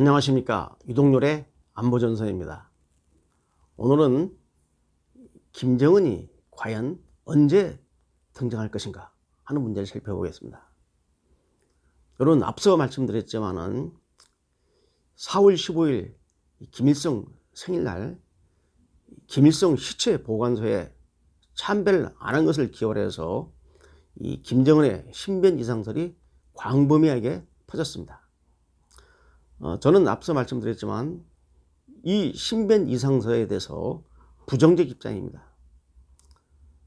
안녕하십니까 유동열의 안보전선입니다. 오늘은 김정은이 과연 언제 등장할 것인가 하는 문제를 살펴보겠습니다. 여러분 앞서 말씀드렸지만 은 4월 15일 김일성 생일날 김일성 시체 보관소에 참배를 안 한 것을 기원해서 이 김정은의 신변 이상설이 광범위하게 퍼졌습니다. 어, 저는 앞서 말씀드렸지만 이 신변 이상서에 대해서 부정적 입장입니다.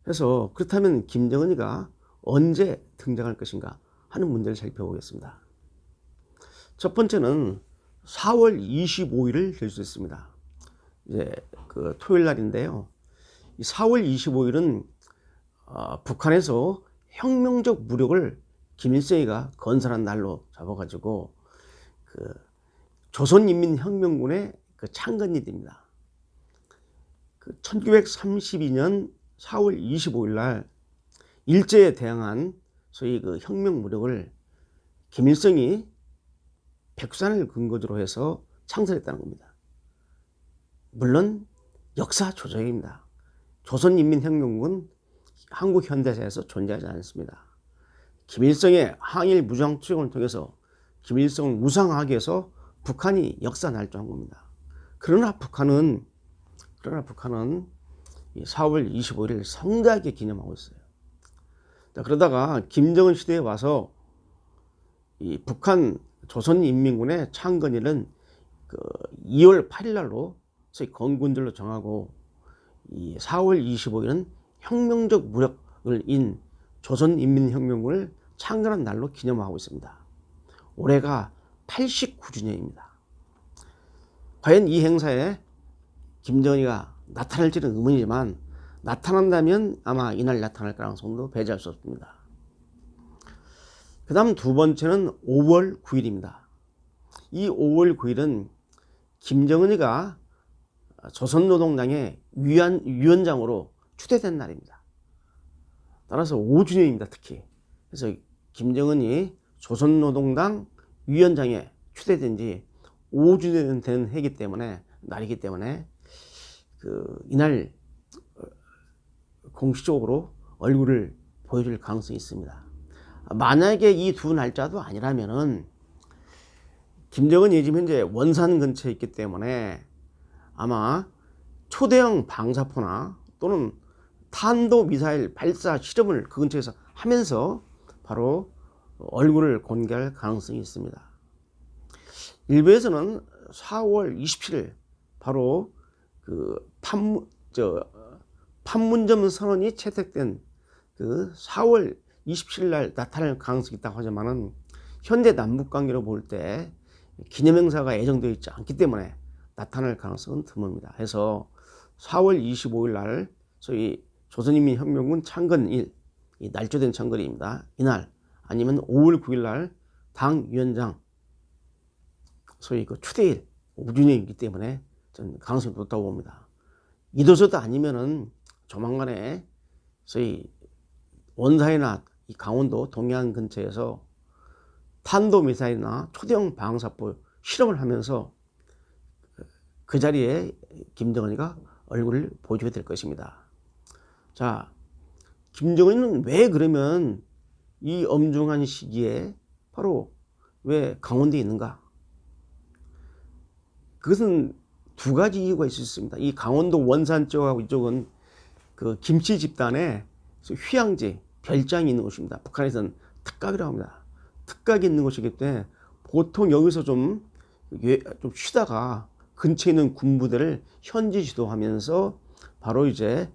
그래서 그렇다면 김정은이가 언제 등장할 것인가 하는 문제를 살펴보겠습니다. 첫 번째는 4월 25일을 될 수 있습니다. 이제 그 토요일 날인데요. 이 4월 25일은 어, 북한에서 혁명적 무력을 김일성이가 건설한 날로 잡아가지고 그 조선인민혁명군의 그 창건이 됩니다. 그 1932년 4월 25일 날 일제에 대항한 소위 그 혁명 무력을 김일성이 백산을 근거지로 해서 창설했다는 겁니다. 물론 역사 조작입니다. 조선인민혁명군 한국 현대사에서 존재하지 않습니다. 김일성의 항일 무장 투쟁을 통해서 김일성을 무상하게 해서 북한이 역사 날조한 겁니다. 그러나 북한은 그러나 북한은 4월 25일을 성대하게 기념하고 있어요. 자, 그러다가 김정은 시대에 와서 이 북한 조선인민군의 창건일은 그 2월 8일 날로 소위 건군들로 정하고 이 4월 25일은 혁명적 무력을 인 조선인민혁명군을 창건한 날로 기념하고 있습니다. 올해가 89주년입니다. 과연 이 행사에 김정은이가 나타날지는 의문이지만 나타난다면 아마 이날 나타날 가능성도 배제할 수 없습니다. 그 다음 두 번째는 5월 9일입니다. 이 5월 9일은 김정은이가 조선노동당의 위원, 위원장으로 추대된 날입니다. 따라서 5주년입니다. 특히. 그래서 김정은이 조선노동당 위원장에 추대된 지 5주년 된 해기 때문에 날이기 때문에 그 이날 공식적으로 얼굴을 보여줄 가능성이 있습니다. 만약에 이 두 날짜도 아니라면은 김정은이 지금 현재 원산 근처에 있기 때문에 아마 초대형 방사포나 또는 탄도 미사일 발사 실험을 그 근처에서 하면서 바로 얼굴을 공개할 가능성이 있습니다. 일부에서는 4월 27일 바로 그 판문 저 판문점 선언이 채택된 그 4월 27일 날 나타날 가능성이 있다고 하지만은 현재 남북 관계로 볼 때 기념 행사가 예정되어 있지 않기 때문에 나타날 가능성은 드뭅니다. 해서 4월 25일 날 소위 조선인민혁명군 창건일 이 날조된 창건일입니다. 이날 아니면 5월 9일 날 당 위원장 소위 그 추대일 5주년이기 때문에 저는 가능성이 높다고 봅니다. 이도저도 아니면은 조만간에 소위 원사이나 이 강원도 동해안 근처에서 탄도미사일이나 초대형 방사포 실험을 하면서 그 자리에 김정은이가 얼굴을 보여주게 될 것입니다. 자, 김정은은 왜 그러면 이 엄중한 시기에 바로 왜 강원도에 있는가? 그것은 두 가지 이유가 있을 수 있습니다. 이 강원도 원산 쪽하고 이쪽은 그 김치 집단의 휴양지, 별장이 있는 곳입니다. 북한에서는 특각이라고 합니다. 특각이 있는 곳이기 때문에 보통 여기서 좀, 좀 쉬다가 근처에 있는 군부대를 현지 지도하면서 바로 이제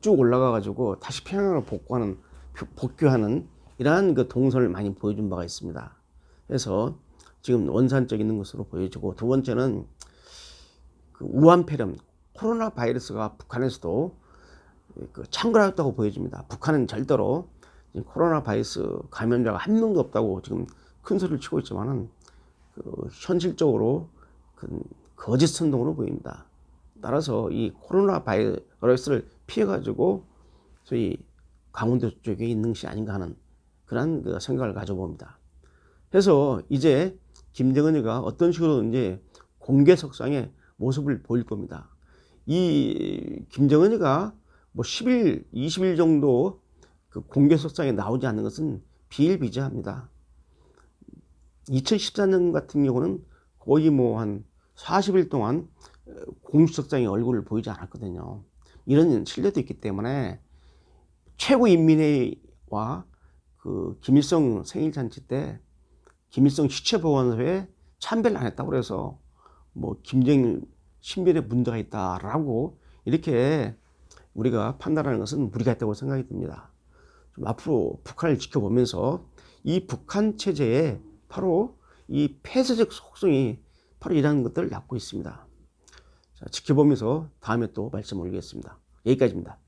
쭉 올라가 가지고 다시 평양으로 복구하는 복귀하는 이러한 그 동선을 많이 보여준 바가 있습니다. 그래서 지금 원산 쪽 있는 것으로 보여지고 두 번째는 그 우한 폐렴 코로나 바이러스가 북한에서도 그 창궐했다고 보여집니다. 북한은 절대로 코로나 바이러스 감염자가 한 명도 없다고 지금 큰 소리를 치고 있지만은 그 현실적으로 그 거짓 선동으로 보입니다. 따라서 이 코로나 바이러스를 피해가지고 저희 강원도 쪽에 있는 것이 아닌가 하는 그런 그 생각을 가져봅니다. 그래서 이제 김정은이가 어떤 식으로든지 공개석상에 모습을 보일 겁니다. 이 김정은이가 뭐 10일, 20일 정도 그 공개석상에 나오지 않는 것은 비일비재합니다. 2014년 같은 경우는 거의 뭐 한 40일 동안 공식석상에 얼굴을 보이지 않았거든요. 이런 신뢰도 있기 때문에 최고인민회의와 그 김일성 생일 잔치 때 김일성 시체 보관소에 참배를 안 했다고 그래서 뭐 김정일 신변에 문제가 있다라고 이렇게 우리가 판단하는 것은 무리가 있다고 생각이 듭니다. 좀 앞으로 북한을 지켜보면서 이 북한 체제에 바로 이 폐쇄적 속성이 바로 이러한 것들을 낳고 있습니다. 자, 지켜보면서 다음에 또 말씀 올리겠습니다. 여기까지입니다.